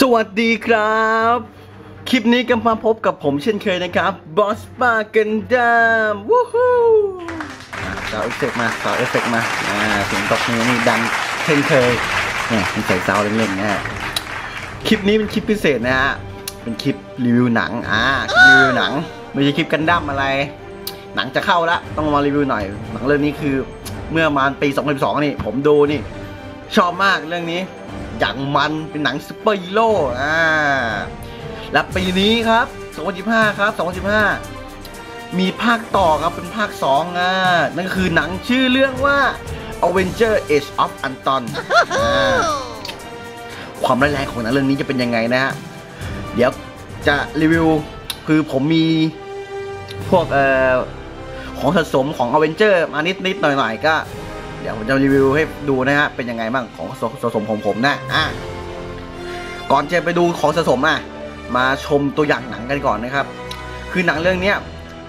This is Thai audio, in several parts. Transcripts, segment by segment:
สวัสดีครับ คลิปนี้ก็มาพบกับผมเช่นเคยนะครับบอสปาเกันดามวู้ฮู้สาวเอฟเฟกต์มาสาวเอฟเฟกต์มาอ่าเสียงตบมือนี่ดังเช่นเคยเนี่ยมีใส่ซาวด์เล่นๆนะคลิปนี้เป็นคลิปพิเศษนะฮะเป็นคลิปรีวิวหนังอ่ารีวิวหนังไม่ใช่คลิปกันดั้มอะไร หนังจะเข้าล้วต้องมารีวิวหน่อยหนังเรื่องนี้คือเมื่อประมาปี 2012 นี่ ผมดูนี่ ชอบมากเรื่องนี้ อย่างมันเป็นหนังซูเปอร์ฮีโร่อ่าและปีนี้ครับ2015ครับ2015 มีภาคต่อครับเป็นภาค2อ่านั่นคือหนังชื่อเรื่องว่า Avenger Age of Anton อ่าความร้ายแรงของหนังเรื่องนี้จะเป็นยังไงนะฮะ เดี๋ยวจะรีวิว คือผมมีพวกเอ่อของสะสมของ a v e n g e r มานิดนิดหน่อยหน่อยๆก็ ดี๋ยวผมจะรีวิวให้ดูนะฮะเป็นยังไงบ้างของสะสมของผมนะอะก่อนจะไปดูของสะสมอะมาชมตัวอย่างหนังกันก่อนนะครับ คือหนังเรื่องเนี้ย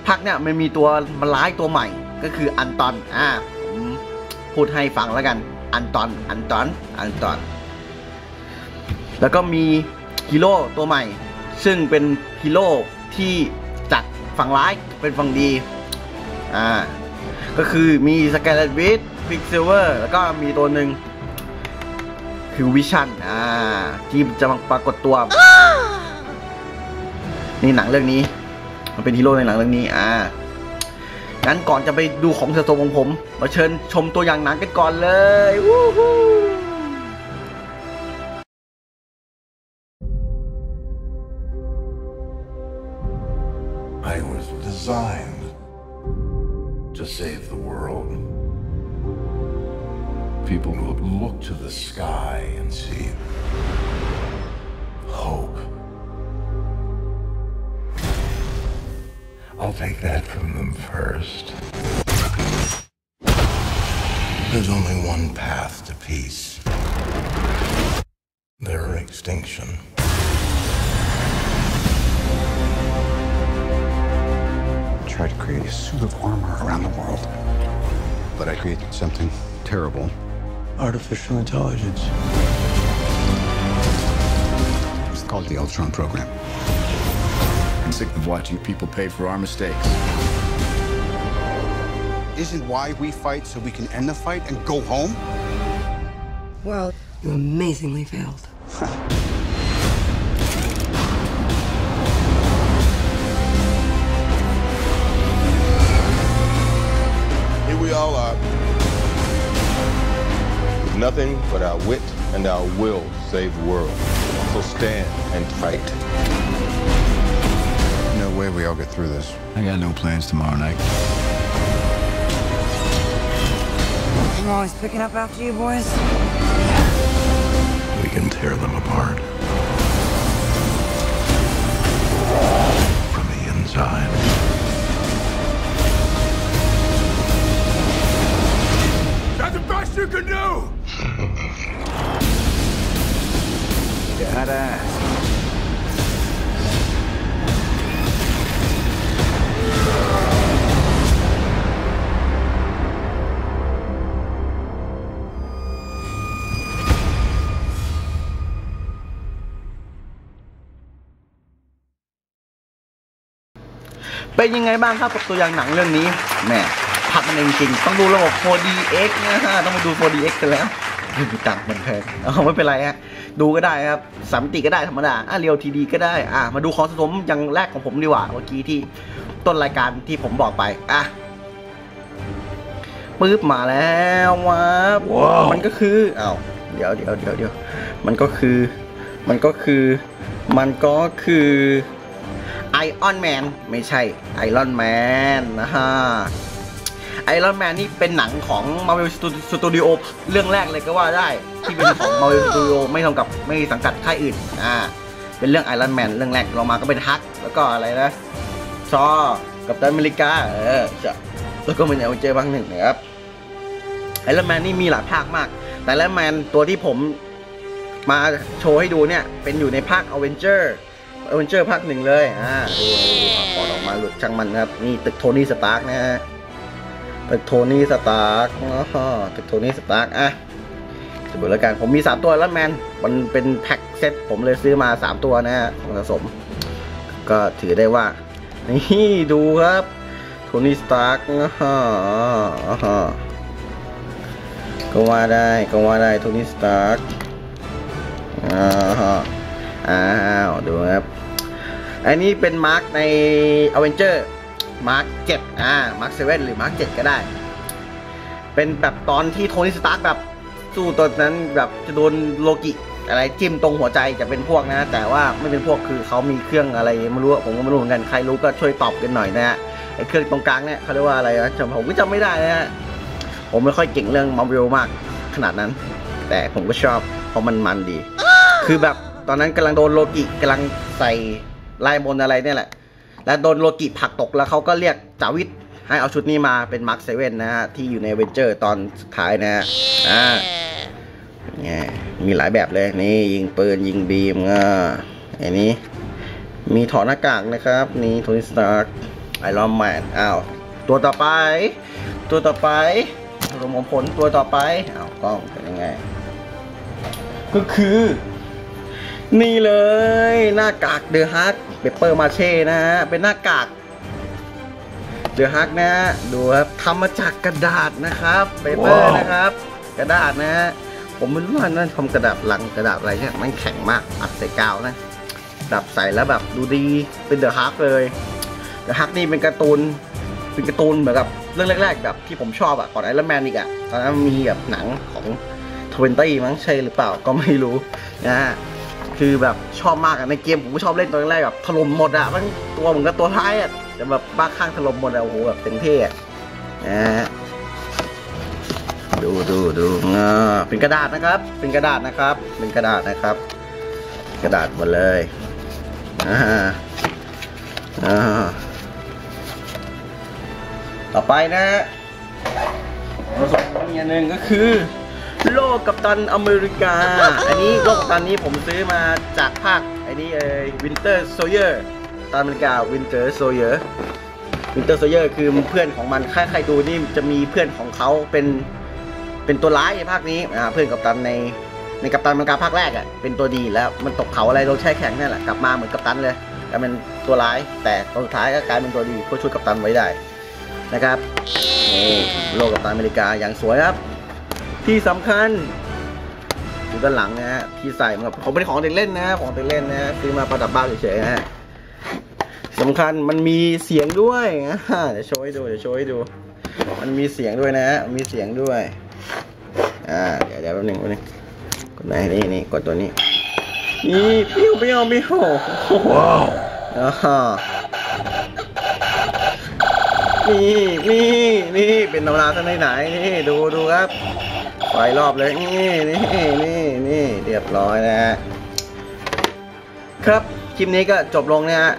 ภาคเนี้ยมันมีตัวมันร้ายตัวใหม่ก็คืออันตอนอ่าผมพูดให้ฟังแล้วกัน อันตอนอันตอนอันตอน แล้วก็มีฮีโร่ตัวใหม่ ซึ่งเป็นฮีโร่ที่จากฝั่งร้ายเป็นฝั่งดีอ่า ก็คือมีสแกเลตวิดพิกซิลเวอร์แล้วก็มีตัวหนึ่งคือวิชั่นอ่าที่จะมาปรากฏตัวนี่หนังเรื่องนี้ มันเป็นฮีโร่ในหนังเรื่องนี้ อ่างั้นก่อนจะไปดูของสะสมของผม มาเชิญชมตัวอย่างหนังกันก่อนเลยวู้ฮู้ I was designed to save the world. People will look to the sky and see hope. I'll take that from them first. There's only one path to peace. Their extinction. Tried to create a suit of armor around the world. But I created something terrible. Artificial intelligence. It's called the Ultron program. I'm sick of watching people pay for our mistakes. Isn't why we fight so we can end the fight and go home? Well, you amazingly failed. nothing but our wit and our will save the world. So stand and fight. No way we all get through this. I got no plans tomorrow night. I'm always picking up after you boys. We can tear them apart. From the inside. That's the best you can do! เป็นยังไงบ้างครับกับตัวอย่างหนังเรื่องนี้แหมพักมันจริงๆต้องดูระบบ 4DX นะฮะต้องมาดู 4DX กันแล้ว ไม่มีตังค์มันแพงเอาไม่เป็นไรฮะดูก็ได้ครับสามมิติก็ได้ธรรมดาอะเรียวทีดีก็ได้อะมาดูของสะสมอย่างแรกของผมดีกว่าเมื่อกี้ที่ต้นรายการที่ผมบอกไปอะปึ๊บมาแล้วว้าบมันก็คืออ้าวเดี๋ยวเดี๋ยวเดี๋ยวเดี๋ยวมันก็คือ มันก็คือ มันก็คือไอออนแมนไม่ใช่ไอรอนแมนนะฮะ ไอรอนแมนนี่เป็นหนังของ Marvel Studio เรื่องแรกเลยก็ว่าได้ ที่เป็นของ Marvel Studio ไม่ทำกับไม่สังกัดค่ายอื่นอ่าเป็นเรื่องไอรอนแมนเรื่องแรกเรามาก็เป็นฮัก แล้วก็อะไรนะชอกับตันอเมริกาเออจะแล้วก็เป็นเอลเจบางหนึ่งนะครับไอรอนแมนนี่มีหลายภาคมาก แต่ไอรอนแมนตัวที่ผมมาโชว์ให้ดูเนี่ย เป็นอยู่ในภาค a v e n g e r a v e n g e r ภาคหนึ่งเลย อ่าดูดูปอดออกมาหลุดช่างมันครับ นี่ตึกโทนี่สตาร์กนะฮะ ตึกโทนี่สตาร์กอ๋อตึกโทนี่สตาร์กอะสมมติแล้วกันผมมี 3 ตัวแล้วแมน มันเป็นแพ็คเซ็ตผมเลยซื้อมา 3 ตัวนะฮะของสะสม ก็ถือได้ว่า นี่ดูครับโทนี่สตาร์กก็ว่าได้ก็ว่าได้โทนี่สตาร์กอ้าว ดูครับ อันนี้เป็นมาร์กใน a v e n g e r มาร์ก7อ่ามาร์ก7หรือมาร์ก7ก็ได้ เป็นแบบตอนที่โทนี่สตาร์กแบบสู้ตอนนั้นแบบจะโดนโลกิอะไรจิ้มตรงหัวใจจะเป็นพวกนะ แต่ว่าไม่เป็นพวกคือเขามีเครื่องอะไรไม่รู้ผมก็ไม่รู้เหมือนกันใครรู้ก็ช่วยตอบกันหน่อยนะฮะไอ้เครื่องตรงกลางเนี่ยเขาเรียกว่าอะไรนะจำผมก็จำไม่ได้นะฮะผมไม่ค่อยเก่งเรื่องมาร์เวลมากขนาดนั้น แต่ผมก็ชอบเพราะมันมันดี คือแบบตอนนั้นกำลังโดนโลกิกำลังใส่ลายบนอะไรเนี่ยแหละ แล้วโดนโลกิผักตกแล้วเขาก็เรียกจาวิทให้เอาชุดนี้มาเป็นมาร์คเซเว่นนะฮะ ที่อยู่ในเวนเจอร์ตอนสุดท้ายนะฮะอ่าเนี่ยมีหลายแบบเลย นี่ยิงปืนยิงบีมอ่าอันนี้ มีถอดหน้ากากนะครับ นี่โทนี่สตาร์ไอรอนแมนอ้าวตัวต่อไป ตัวต่อไปรวมผลตัวต่อไปอ้าวกล้องเป็นยังไง ก็คือ นี่เลยหน้ากากเดอะฮักเปเปอร์มาเช่นะฮะเป็นหน้ากากเดอะฮักนะฮะดูครับทำมาจากกระดาษนะครับเปเปอร์นะครับ กระดาษนะฮะผมไม่รู้ว่านั่นทำกระดาษลังกระดาษอะไรเนี่ยมันแข็งมากอัดใส่กาวนะดับใส่แล้วแบบดูดีเป็นเดอะฮักเลยเดอะฮักนี่เป็นการ์ตูนเป็นการ์ตูนเหมือนกับเรื่องแรกๆแบบที่ผมชอบอะก่อนไอรอนแมนอีกอะตอนนั้นมีแบบหนังของทเวนตี้มั้งใช่หรือเปล่าก็ไม่รู้นะฮะ คือแบบชอบมากอะในเกมผมก็ชอบเล่นตอนแรกแบบถล่มหมดอะมันตัวเหมือนกับตัวท้ายอะแต่แบบบ้าข้างถล่มหมดอะโอ้โหแบบเต็มที่อะนะฮะดูดูดูอ่าเป็นกระดาษนะครับ เป็นกระดาษนะครับ เป็นกระดาษนะครับ กระดาษหมดเลยอ่าอ่าต่อไปนะฮะผสมอีกอย่างหนึ่งก็คือ โลกกัปตันอเมริกา อันนี้โลกกัปตันนี้ผมซื้อมาจากภาคอ้นี่เอ้วินเตอร์โซเยอร์ตอนอเมริกาวินเตอร์โซเยอร์วินเตอร์โซเยอร์คือเพื่อนของมันใครใครดูนี่จะมีเพื่อนของเขาเป็นเป็นตัวร้ายในภาคนี้อ่าเพื่อนกัปตันในในกัปตันอเมริกาภาคแรกอะเป็นตัวดีแล้วมันตกเขาอะไรโดนแช่แข็งนี่แหละกลับมาเหมือนกัปตันเลยกลายเป็นตัวร้าย แต่ตอนสุดท้ายก็กลายเป็นตัวดีเพื่อช่วยกัปตันไว้ได้นะครับโลกกัปตันอเมริกาอย่างสวยครับ ที่สำคัญอยู่ด้านหลังนะฮะที่ใส่มาของเป็นของเด็กเล่นนะของเด็กเล่นนะซื้อมาประดับบ้านเฉยๆนะฮะสำคัญมันมีเสียงด้วยอ่าเดี๋ยวโชว์ให้ดูเดี๋ยวโชว์ให้ดู มันมีเสียงด้วยนะฮะมีเสียงด้วยอ่าเดี๋ยวเดี๋ยวแป๊บหนึงแป๊บหนึงกดไหนนี่นี่กดตัวนี้นี่ปิ้วปิ้วปิ้วว้าวอ่านี่นี่นี่เป็นธรรมดาท่านไหนไหนนี่ดูดูครับ ไฟรอบเลย นี่นี่นี่นี่เรียบร้อยนะฮะครับ คลิปนี้ก็จบลงนะฮะ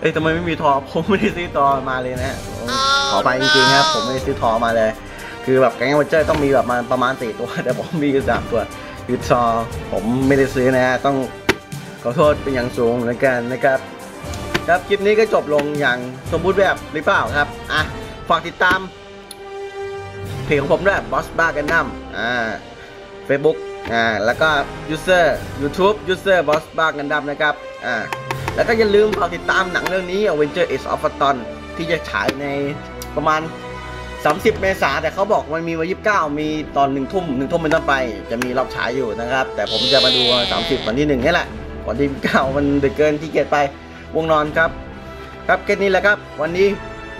เอ้ยทำไมไม่มีทอผมไม่ได้ซื้อทอมาเลยนะฮะขอไปจริงๆครับ ผมไม่ได้ซื้อทอมาเลย คือแบบแก๊งวันเจอร์ต้องมีแบบมาประมาณสี่ตัวแต่ผมมีอยู่สามตัวคือซอผมไม่ได้ซื้อนะฮะต้องขอโทษเป็นอย่างสูงแล้วกันนะครับ ครับคลิปนี้ก็จบลงอย่างสมบูรณ์แบบหรือเปล่าครับอะฝากติดตาม เพจของผมด้วยบอสบ้ากันดั้มอ่าเฟซบุ๊กอ่าแล้วก็ยูเซอร์ YouTube ยูเซอร์บอสบ้ากันดั้มนะครับอ่าแล้วก็อย่าลืมฝากติดตามหนังเรื่องนี้ Avenger Age of Ultron ที่จะฉายในประมาณ 30 เมษาแต่เขาบอกมันมีวัน29มีตอนหนึ่งทุ่มหนึ่งทุ่มเป็นต้นไป จะมีรอบฉายอยู่นะครับ แต่ผมจะมาดู 30 วันที่หนึ่งนี่แหละวันที่9มันดึกเกินที่เกียจไปวงนอนครับ ครับแค่นี้แหละครับ วันนี้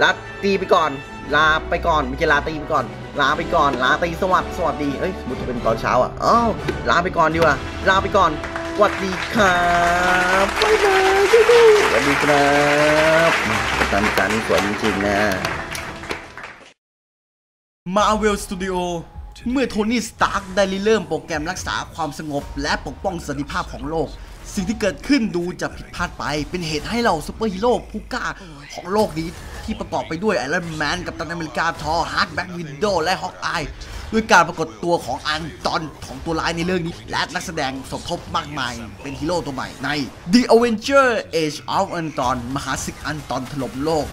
ลาตีไปก่อน ลาไปก่อนไม่ใช่ลาตีไปก่อน ลาไปก่อนลาตีสวัสดีสวัสดีเอ้ยสมมติจะเป็นตอนเช้าอะอ้าวลาไปก่อนดีกว่าลาไปก่อนสวัสดีครับบ๊ายบายสวัสดีครับตามการนี่สวยจริงๆนะ Marvel Studio เมื่อโทนี่สตาร์กได้ริเริ่มโปรแกรมรักษาความสงบ และปกป้องสันติภาพของโลก สิ่งที่เกิดขึ้นดูจะผิดพลาดไป เป็นเหตุให้เราซูเปอร์ฮีโร่ผู้กล้าของโลกนี้ ที่ประกอบไปด้วยไอรอนแมนกับตันอเมริกาทอฮาร์ดแบ็กวินโดและฮอกอายด้วยการปรากฏตัวของอันตอนของตัวร้ายในเรื่องนี้ และนักแสดงสมทบมากมายเป็นฮีโร่ตัวใหม่ใน The Avenger Age of Ultron มหาศึกอันตอนถล่มโลก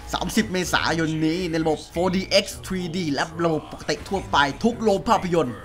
30 เมษายนนี้ในระบบ 4DX 3D และระบบปกติทั่วไปทุกโรงภาพยนตร์